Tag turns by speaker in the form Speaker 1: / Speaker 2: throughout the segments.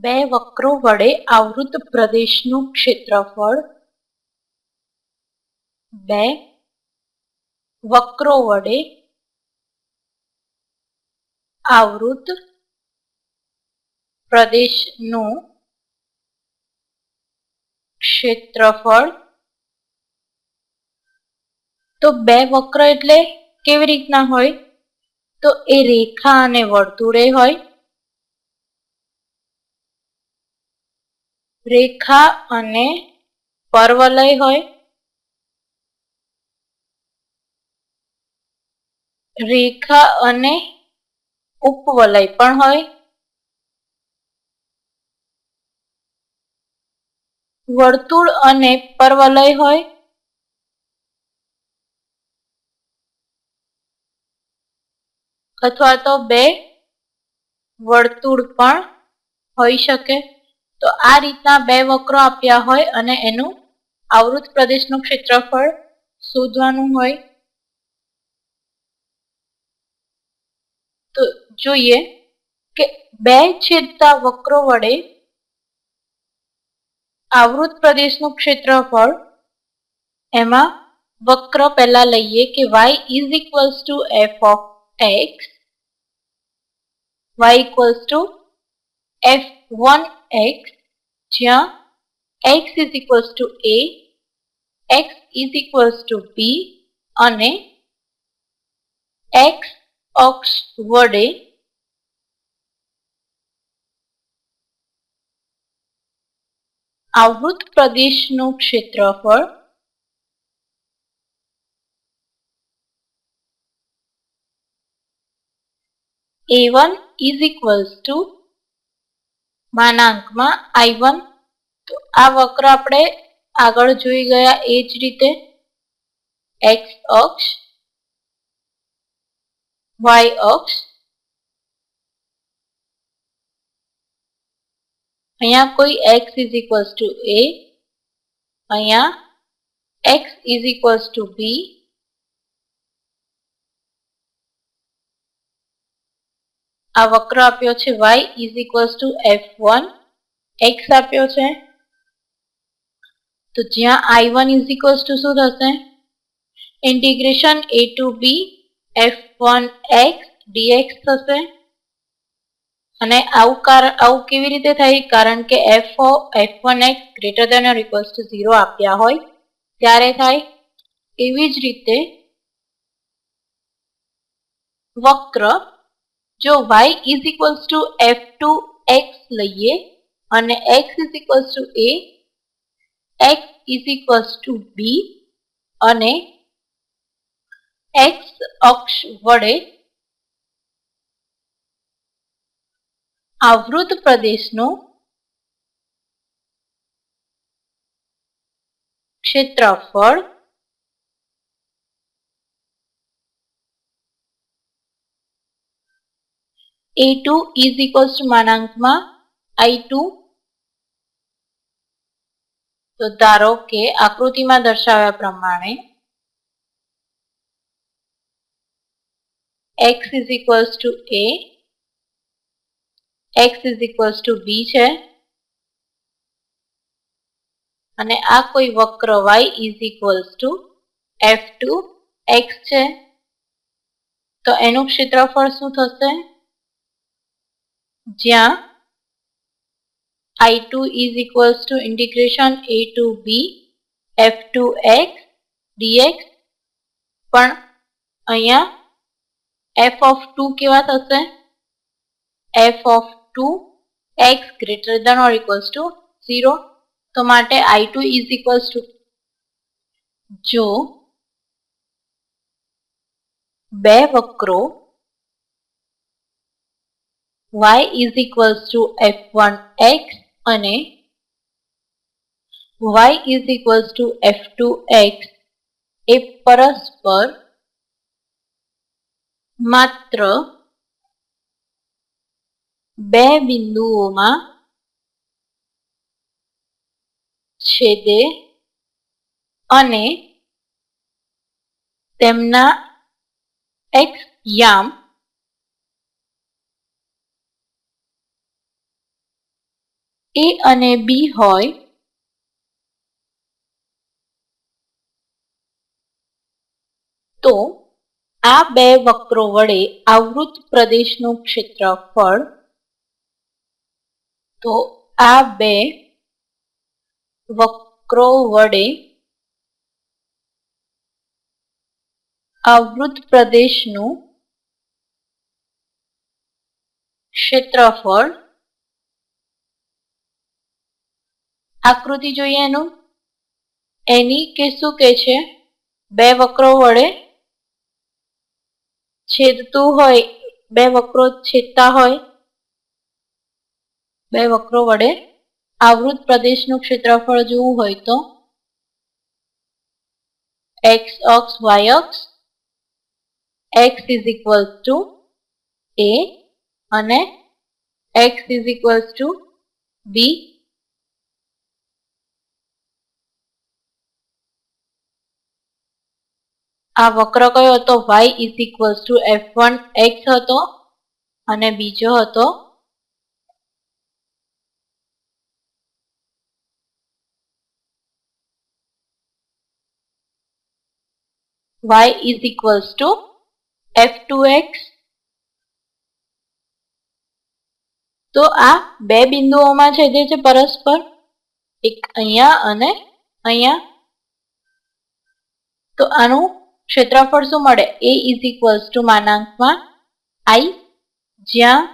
Speaker 1: બે વક્રો વડે આવૃત પ્રદેશનું ક્ષેત્રફળ બે વક્રો વડે આવૃત પ્રદેશનું ક્ષેત્રફળ. તો બે વક્ર એટલે કેવી રીતના હોય? તો એ રેખા અને વર્તુળે હોય. રેખા અને પર્વલય હોય. રેખા અને ઉપવલય પણ હોય. વર્તુળ અને પર્વલય હોય. અથવા તો બે વર્તુળ પણ હોઈ શકે. તો આ રીતના બે વક્રો આપ્યા હોય અને એનું આવૃત પ્રદેશનું ક્ષેત્રફળ શોધવાનું હોય. તો જોઈએ કે બે છેદતા વક્રો વડે આવૃત પ્રદેશનું ક્ષેત્રફળ એમાં વક્ર પહેલા લઈએ કે y is equals to F of X y equals to F one X જ્યાં x is equals to A x is equals to B અને x અક્ષ વડે આવૃત પ્રદેશનું ક્ષેત્રફળ એ વન equals to માનાંકમાં આઈ વન તો આ વક્ર આપણે આગળ જોઈ ગયા એ જ રીતે એક્સ અક્ષ વાય અક્ષ. અહીંયા કોઈ X is equals to A અહીંયા X is equals to B આ વક્ર આપ્યો છે y is equals to F one X આપ્યો છે. તો જ્યાં I one is equals to શું થશે? Integration A to B F one X dx થશે. અને આવું કારણ આવું કેવી રીતે થાય કારણ કે F F one X greater than or equals to zero આપ્યા હોય, ત્યારે થાય. એવી જ રીતે વક્ર જો y is equals to F two X લઈએ અને X is equals to A X is equals to B અને એક્સ અક્ષ વડે આવૃત પ્રદેશનું ક્ષેત્રફળ એ ટુ ઇઝ ઇક્વલ્સ માનાંકમાં આઈ તો ધારો કે આકૃતિમાં દર્શાવ્યા પ્રમાણે X is equals to A X is equals to B છે. અને આ કોઈ વક્ર y is equals F two X છે. તો એનું ક્ષેત્રફળ શું થશે? જ્યાં I two is equals to integration A to B F two X dx પણ અહીંયા એફ ઓફ ટુ કેવા થશે? F of two X greater than or equals to zero તો માટે I two is equals to જો બે વક્રો y two F one X અને y two F two X એ પરસ્પર માત્ર બે બિંદુઓમાં છેદે અને તેમના એક્સ યામ એ અને બી હોય. તો આ બે વક્રો વડે આવૃત પ્રદેશનું ક્ષેત્રફળ, તો આ બે વક્રો વડે આવૃત પ્રદેશનું ક્ષેત્રફળ આકૃતિ જોઈએ એનું? એની કે શું કે છે? બે વક્રો વડે છેદતું હોય, બે વક્રો છેદતા હોય, બે વક્રો વડે આવૃત પ્રદેશનું ક્ષેત્રફળ જોવું હોય તો? એક્સ અક્ષ, વાય અક્ષ, X is equal to A અને X is equal to B આ વક્ર કયો હતો? Y is equal to F one X હતો અને બીજો હતો y is equals to f2x તો આ બે બિંદુઓમાં છે જે છે પરસ્પર, એક અહીંયા અને અહીંયા. તો આનું ક્ષેત્રફળ શું મળે? એ ઇઝ ઇક્વલ્સ ટુ માનાંકમાં આઈ જ્યાં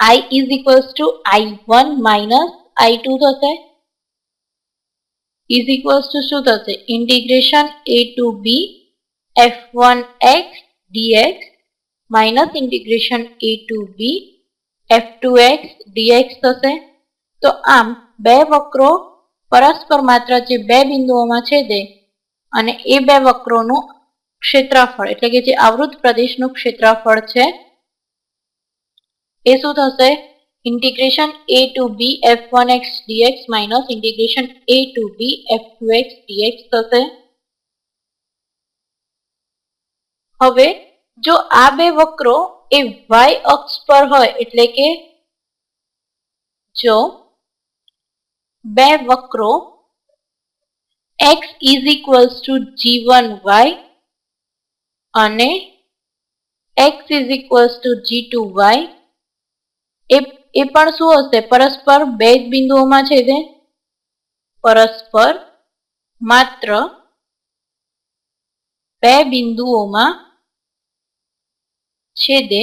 Speaker 1: I is equals to I one minus I two થશે. ઇઝ ઇક્વલ્સ ટુ શું થશે? Integration A to B F one X dx minus integration A to B F two X dx થશે. તો આમ બે વક્રો પરસ્પર માત્ર જે બે બિંદુઓમાં છેદે અને એ બે વક્રોનું ક્ષેત્રફળ, એટલે કે જે આવૃત પ્રદેશનું ક્ષેત્રફળ છે, એ શું થશે? Integration A to B F one X dx minus integration A to B F two X dx થશે. હવે, જો આ બે વક્રો એ વાય અક્ષ પર હોય, એટલે કે જો બે વક્રો x is equals to g1y અને x is equals to g2y એ એ પણ શું હશે? પરસ્પર બે જ બિંદુઓમાં છેદે પરસ્પર માત્ર બે બિંદુઓમાં છેદે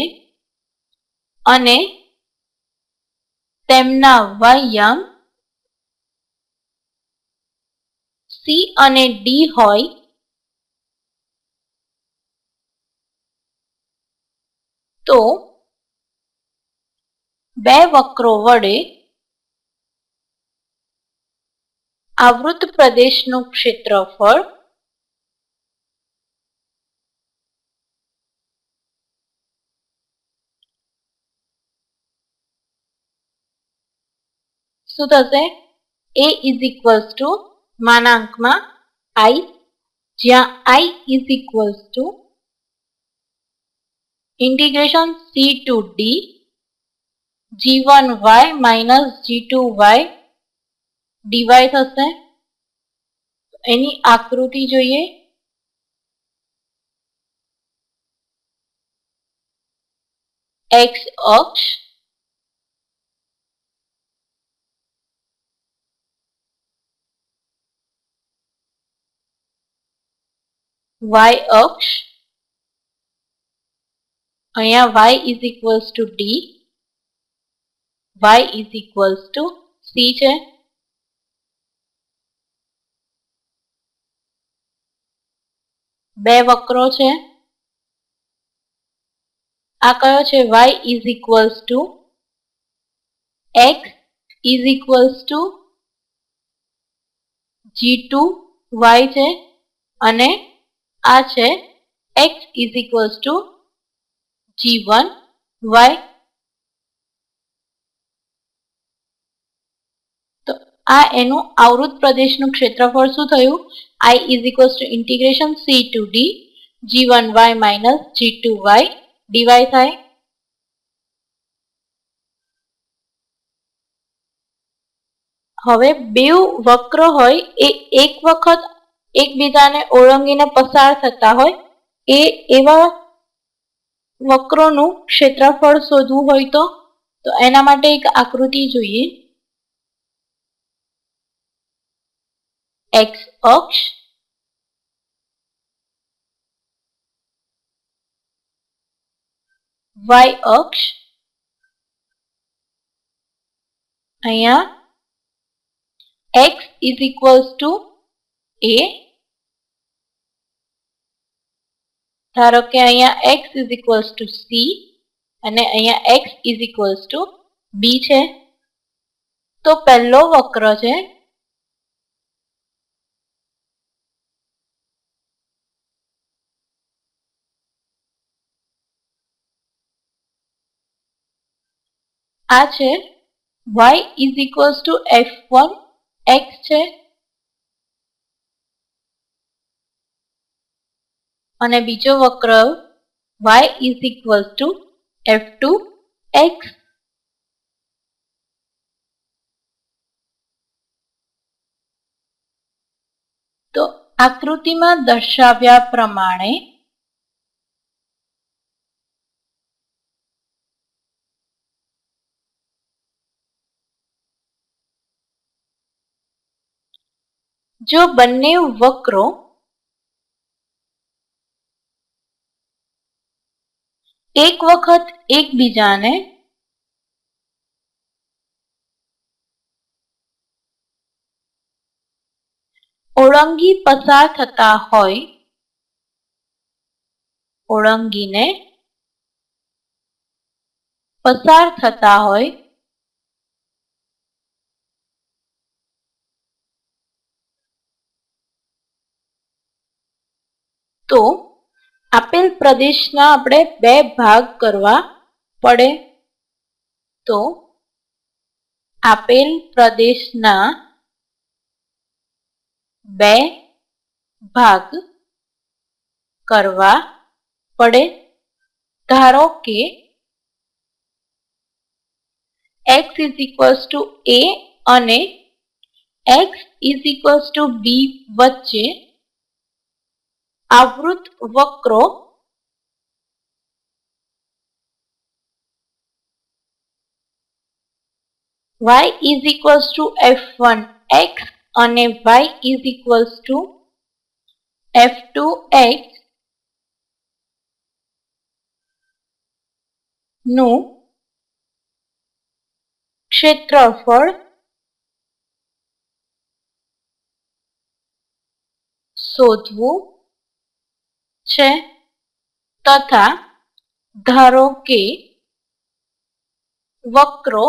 Speaker 1: અને તેમના વાયામ સી અને ડી હોય, તો બે વક્રો વડે આવૃત પ્રદેશનું ક્ષેત્રફળ શું થશે? એ ઇઝ ઇક્વલ્સ ટુ માનાંકમાં આઈ, જ્યાં I is equals to integration C to D G one Y minus G Y dy થશે. એની આકૃતિ જોઈએ. એક્સ અક્ષ વાય અક્ષ. અહીંયા Y is equals to D Y is equals to C છે. બે વક્રો છે. આ કયો છે? Y is equals to X is equals to G two Y છે. અને આ છે x is equals G one Y તો આ એનું આવૃત પ્રદેશનું ક્ષેત્રફળ શું થયું? I is equals to integration c to D G one Y minus y dy થાય. હવે બે વક્ર હોય એ એક વખત એકબીજાને ઓળંગીને પસાર થતા હોય, એ એવા વક્રોનું ક્ષેત્રફળ શોધવું હોય તો તો એના માટે એક આકૃતિ જોઈએ. એક્સ અક્ષ. વાય અક્ષ. અહીંયા. X is equals to A ધારો કે અહીંયા X is equals to C અને અહીંયા X is equals to B છે. તો પહેલો વક્ર છે આ છે y is equals to F one X છે. અને બીજો વક્ર y is equals to F two X તો આકૃતિમાં દર્શાવ્યા પ્રમાણે જો બંને વક્રો એક વખત એકબીજાને ઓળંગી પસાર થતા હોય ઓળંગીને પસાર થતા હોય તો આપેલ પ્રદેશના આપણે બે ભાગ કરવા પડે તો આપેલ પ્રદેશના બે ભાગ કરવા પડે. ધારો કે x is equals to A અને x is equals to B વચ્ચે આવૃત વક્રો y is equals one X અને y is equals ટુ એક્સનું ક્ષેત્રફળ શોધવું છે? તથા ધારો કે વક્રો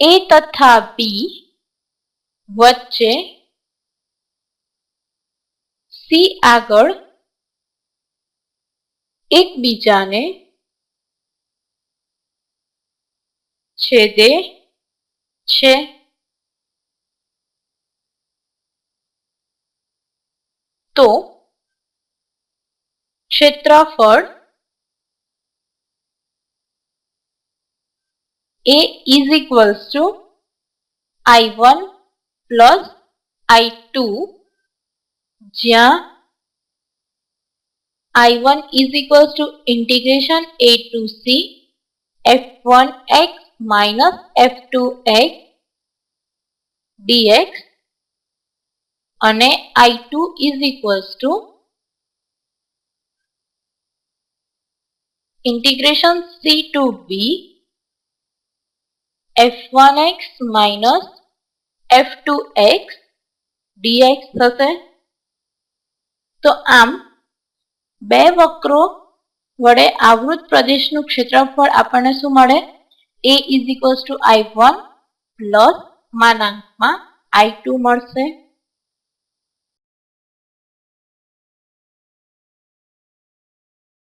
Speaker 1: એ તથા બી વચ્ચે સી આગળ એકબીજાને છેદે છે. તો ક્ષેત્રફળ એ is equals to I one plus I two જ્યાં I one is equals to integration A to C F one X minus F two X DX અને આઈ two is equals integration c to b f1x minus f2x dx થશે. તો આમ, બે વક્રો વડે આવૃત પ્રદેશનું ક્ષેત્રફળ આપણને શું મળે? A is equals to I one plus માનાંકમાં I two મળશે.